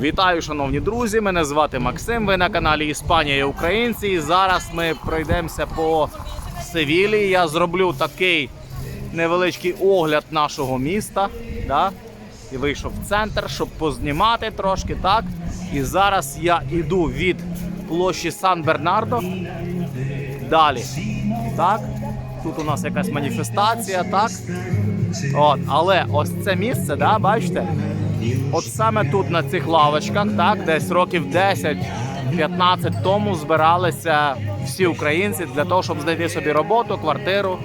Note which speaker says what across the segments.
Speaker 1: Вітаю, шановні друзі! Мене звати Максим. Ви на каналі Іспанія і Українці. І зараз ми пройдемося по Севілії. Я зроблю такий невеличкий огляд нашого міста. Да? І вийшов в центр, щоб познімати трошки. так? І зараз я йду від площі Сан-Бернардо. Далі. Так? Тут у нас якась маніфестація, так? От, але ось це місце, да, бачите? От саме тут на цих лавочках, так, десь років 10-15 тому збиралися всі українці для того, щоб знайти собі роботу, квартиру,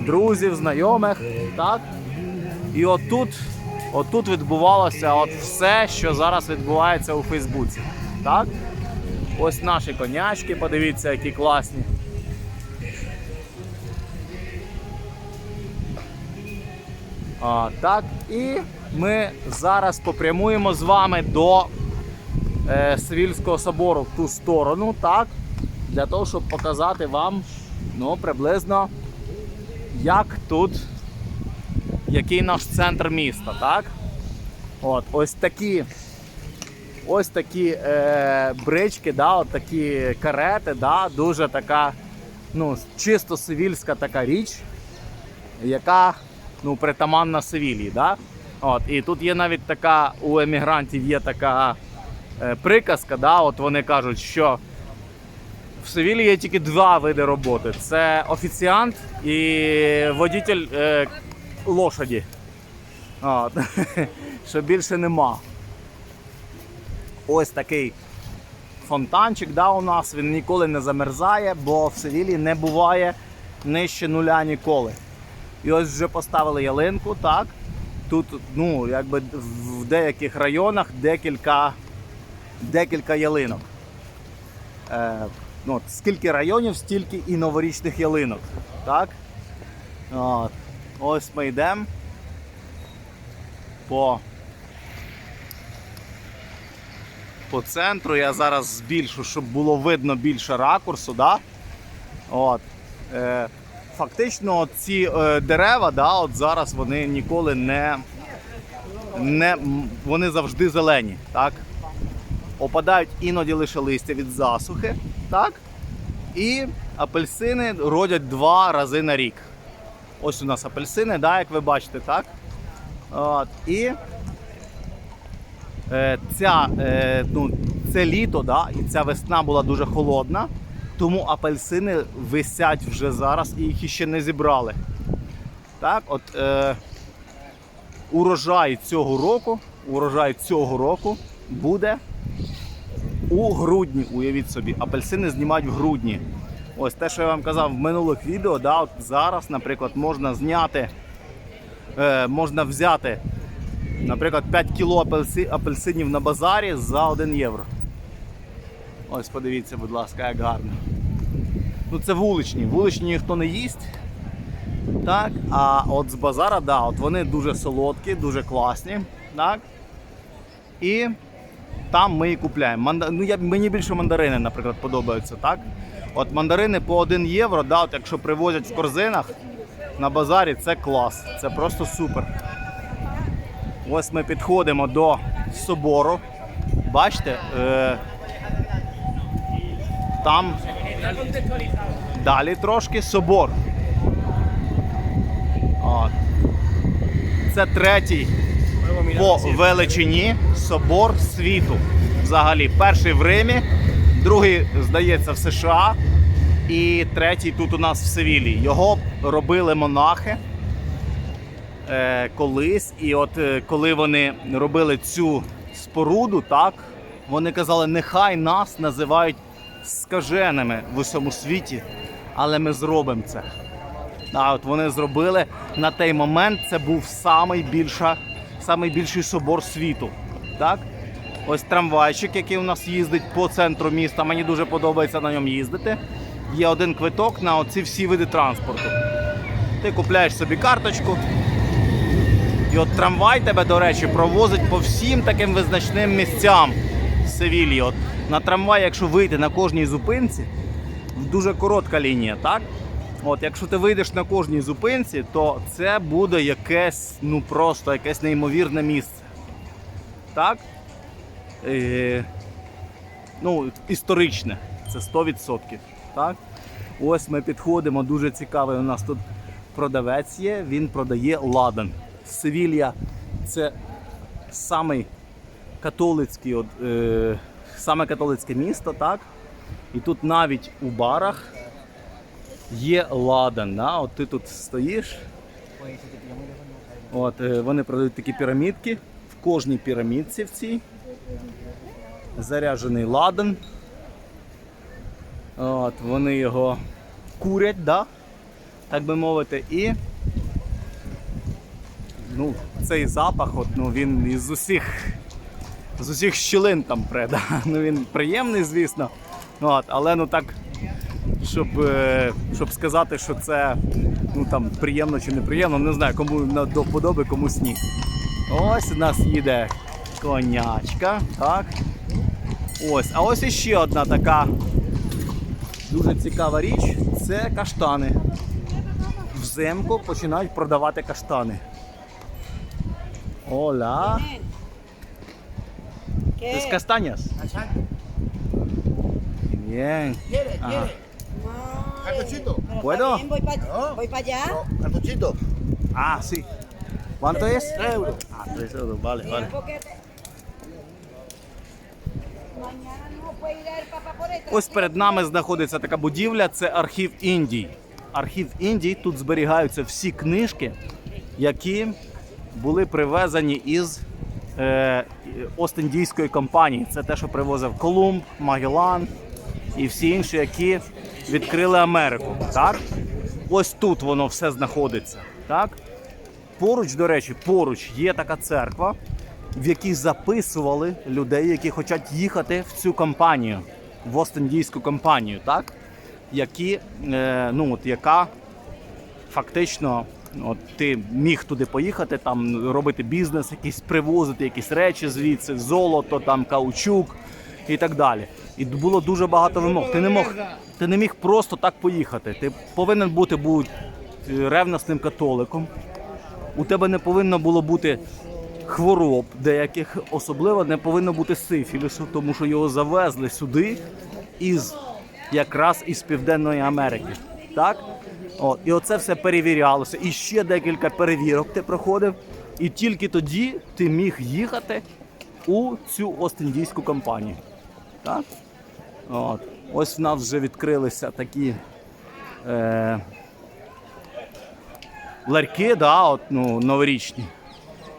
Speaker 1: друзів, знайомих. Так? І отут, отут відбувалося от все, що зараз відбувається у Фейсбуці. Так? Ось наші конячки, подивіться, які класні. А, так, і ми зараз попрямуємо з вами до е, Севільського собору в ту сторону, так, для того, щоб показати вам ну, приблизно, як тут, який наш центр міста. Так? От, ось такі. Ось такі е, брички, да, от такі карети, да, дуже така, ну, чисто сивільська така річ, яка ну, притаманна Севілії. Да? От, і тут є навіть така, у емігрантів є така е, приказка, да? от вони кажуть, що в Севілії є тільки два види роботи: це офіціант і водитель е, лошаді. От. Що більше нема. Ось такий фонтанчик да, у нас, він ніколи не замерзає, бо в Севілії не буває нижче нуля ніколи. І ось вже поставили ялинку, так. Тут, ну, якби в деяких районах декілька, декілька ялинок. Е, ну, скільки районів, стільки і новорічних ялинок. Так? От. Ось ми йдемо по, по центру. Я зараз збільшу, щоб було видно більше ракурсу. Да? От. Е, фактично ці е, дерева, да, от зараз вони ніколи не, не вони завжди зелені. Так? Опадають іноді лише листя від засухи. Так? І апельсини родять два рази на рік. Ось у нас апельсини, да, як ви бачите, так? От, і е, ця, е, ну, це літо, да, і ця весна була дуже холодна. Тому апельсини висять вже зараз і їх ще не зібрали. Так, от е, урожай цього року, урожай цього року буде у грудні. Уявіть собі, апельсини знімають в грудні. Ось те, що я вам казав в минулих відео, да, от зараз, наприклад, можна зняти, е, можна взяти, наприклад, 5 кіло апельсинів на базарі за 1 євро. Ось подивіться, будь ласка, як гарно. Ну це вуличні. Вуличні ніхто не їсть. Так, а от з базара, да, от вони дуже солодкі, дуже класні. Так. І там ми і купляємо. Манда... Ну, я... Мені більше мандарини, наприклад, подобаються. так? От мандарини по 1 євро, да, от якщо привозять в корзинах на базарі, це клас. Це просто супер. Ось ми підходимо до собору. Бачите, е... там далі трошки собор. От. Це третій по величині собор світу. Взагалі, перший в Римі, другий, здається, в США, і третій тут у нас в Севілії. Його робили монахи е, колись. І от е, коли вони робили цю споруду, так, вони казали, нехай нас називають скаженими в усьому світі, але ми зробимо це. А от вони зробили на той момент. Це був самий більша, собор світу. Так? Ось трамвайчик, який у нас їздить по центру міста. Мені дуже подобається на ньому їздити. Є один квиток на оці всі види транспорту. Ти купляєш собі карточку. І от трамвай тебе, до речі, провозить по всім таким визначним місцям Севілії. От на трамвай, якщо вийти на кожній зупинці, дуже коротка лінія, так? От, якщо ти вийдеш на кожній зупинці, то це буде якесь, ну просто якесь неймовірне місце. Так? е, ну, історичне. Це 100%. Так? Ось ми підходимо, дуже цікавий у нас тут продавець є, він продає ладан. Севілья це самий католицький, от, е, саме католицьке місто, так? І тут навіть у барах є ладан. Да? От ти тут стоїш. От, е, вони продають такі пірамідки. В кожній пірамідці в цій заряджений ладан. От, вони його курять, да? так би мовити, і ну, цей запах, от, ну, він із усіх, з усіх щілин там пре. Да? Ну, він приємний, звісно. От, але ну так, щоб, е, щоб сказати, що це ну, там, приємно чи неприємно, не знаю, кому до вподоби, комусь ні. Ось у нас їде конячка. Так. Ось, а ось іще одна така дуже цікава річ це каштани. Взимку починають продавати каштани. Оля.
Speaker 2: ¿Qué?
Speaker 1: ¿Es castañas? Bien.
Speaker 3: ¿Quiere?
Speaker 1: Ajá.
Speaker 3: ¿Quiere?
Speaker 2: Pero
Speaker 1: ¿Puedo?
Speaker 2: voy para
Speaker 3: ¿No?
Speaker 2: voy pa allá.
Speaker 3: No, cartoncito.
Speaker 1: Ah, sí. ¿Cuánto es?
Speaker 3: Tres euros.
Speaker 1: Ah, 3 euros, vale,
Speaker 2: Mira,
Speaker 1: vale.
Speaker 2: te-.
Speaker 1: Ось перед нами знаходиться така будівля, це архів Індії. Архів Індії тут зберігаються всі книжки, які були привезені із е, Ост-Індійської компанії. Це те, що привозив Колумб, Магеллан і всі інші, які відкрили Америку. Так? Ось тут воно все знаходиться. Так? Поруч, до речі, поруч є така церква, в якій записували людей, які хочуть їхати в цю компанію, в Ост-Індійську компанію, так? Які, е, ну, от, яка фактично от, ти міг туди поїхати, там робити бізнес, якийсь привозити якісь речі звідси, золото, там, каучук і так далі. І було дуже багато вимог. Ти не мог, ти не міг просто так поїхати. Ти повинен бути будь ревносним католиком. У тебе не повинно було бути хвороб деяких, особливо не повинно бути сифілісу, тому що його завезли сюди із якраз із Південної Америки. Так? От, і оце все перевірялося. І ще декілька перевірок ти проходив. І тільки тоді ти міг їхати у цю Ост-Індійську компанію. Так? От. Ось в нас вже відкрилися такі. Е, ларьки, да, от, ну, новорічні.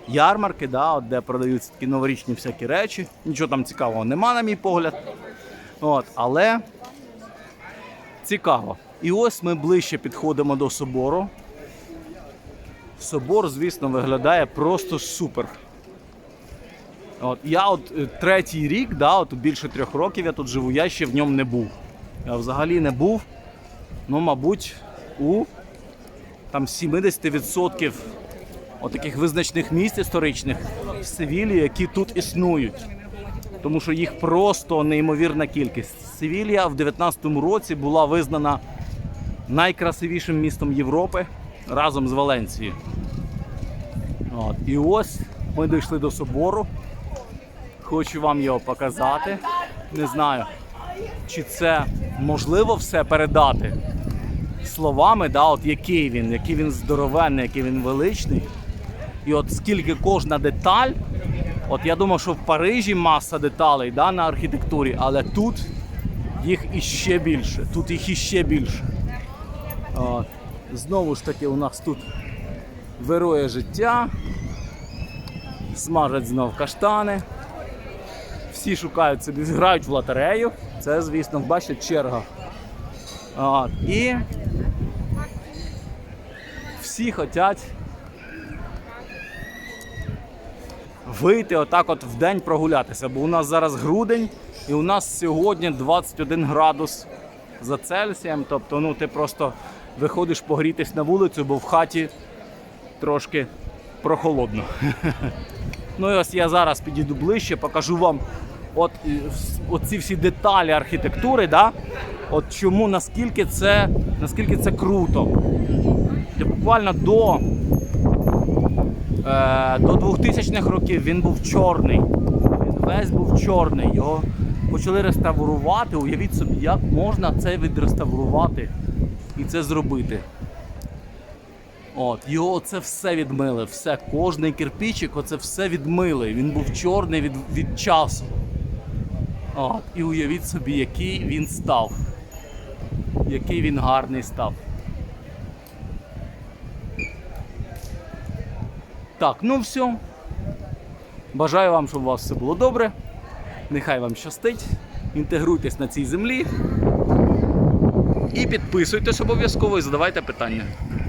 Speaker 1: Ярмарки, да, от, де продаються такі новорічні всякі речі. Нічого там цікавого нема, на мій погляд. От, але цікаво. І ось ми ближче підходимо до собору. Собор, звісно, виглядає просто супер. От, я от е, третій рік, да, от більше трьох років я тут живу, я ще в ньому не був. Я взагалі не був, ну, мабуть, у там 70% отаких визначних місць історичних в Севілі, які тут існують. Тому що їх просто неймовірна кількість. Севілія в 19-му році була визнана найкрасивішим містом Європи разом з Валенцією. От. І ось ми дійшли до собору. Хочу вам його показати. Не знаю, чи це можливо все передати словами, да, от який він, який він здоровенний, який він величний. І от скільки кожна деталь, от я думав, що в Парижі маса деталей да, на архітектурі, але тут їх іще більше. Тут їх іще більше. Знову ж таки, у нас тут вирує життя, смажать знов каштани. Всі шукають собі, грають в лотерею. Це, звісно, бачите, черга. От. І всі хочуть вийти отак от в день прогулятися. Бо у нас зараз грудень і у нас сьогодні 21 градус за Цельсієм. Тобто, ну ти просто виходиш погрітись на вулицю, бо в хаті трошки прохолодно. Ну і ось я зараз підійду ближче, покажу вам от, вс- оці всі деталі архітектури, да? от чому наскільки це, наскільки це круто. І буквально до, е, до 2000-х років він був чорний. Він весь був чорний. Його почали реставрувати. Уявіть собі, як можна це відреставрувати і це зробити. От, його це все відмили, все, кожний кирпичик, оце все відмили. Він був чорний від, від часу. От, і уявіть собі, який він став. Який він гарний став. Так, ну все. Бажаю вам, щоб у вас все було добре. Нехай вам щастить. Інтегруйтесь на цій землі. І підписуйтесь обов'язково і задавайте питання.